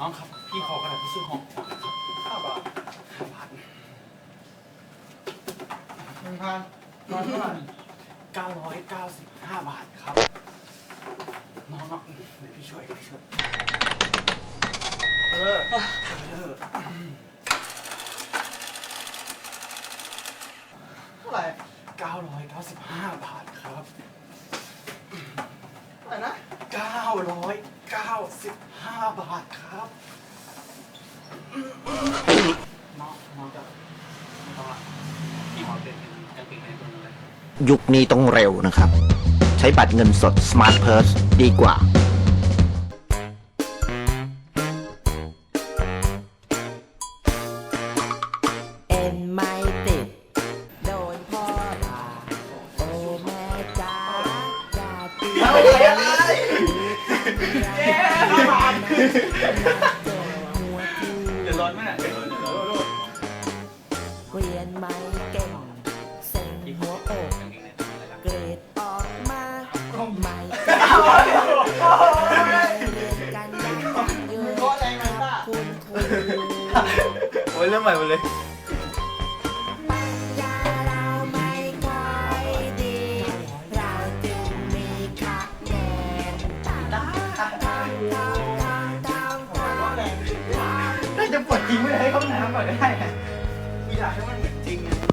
น้องครับ พี่ขอกระดาษทิชชู่ห่อครับห้าบาทห้าบาทหนึ่งพันร้อยเท่าไหร่เก้าร้อยเก้าสิบห้าบาทครับ น้องๆเดี๋ยวพี่ช่วยพี่ช่วยเออเออเท่าไหร่เก้าร้อยเก้าสิบห้าบาทครับเท่าไหร่นะ เก้าร้อยเก้าสิบห้าบาทครับน้องน้องจะไม่ต้องละพี่ขอเป็นกางเกงในตัวนึงเลย ยุคนี้ต้องเร็วนะครับ ใช้บัตรเงินสด Smart Purse ดีกว่า เดือดร้อนไหมเนี่ยเดือดร้อนเดือดร้อนเรียนไม่เก่งเซ็งหัวอกกางเกงในตัวนึงเลยครับเกรดออกมาก็ไม่เก่งเรียนกันยังเยอะคุณครู โอ้ยเรื่องใหม่หมดเลย จะปลดจริงไม่ได้เข้าน้ำก่อนก็ได้อยากให้มันเหมือนจริงไง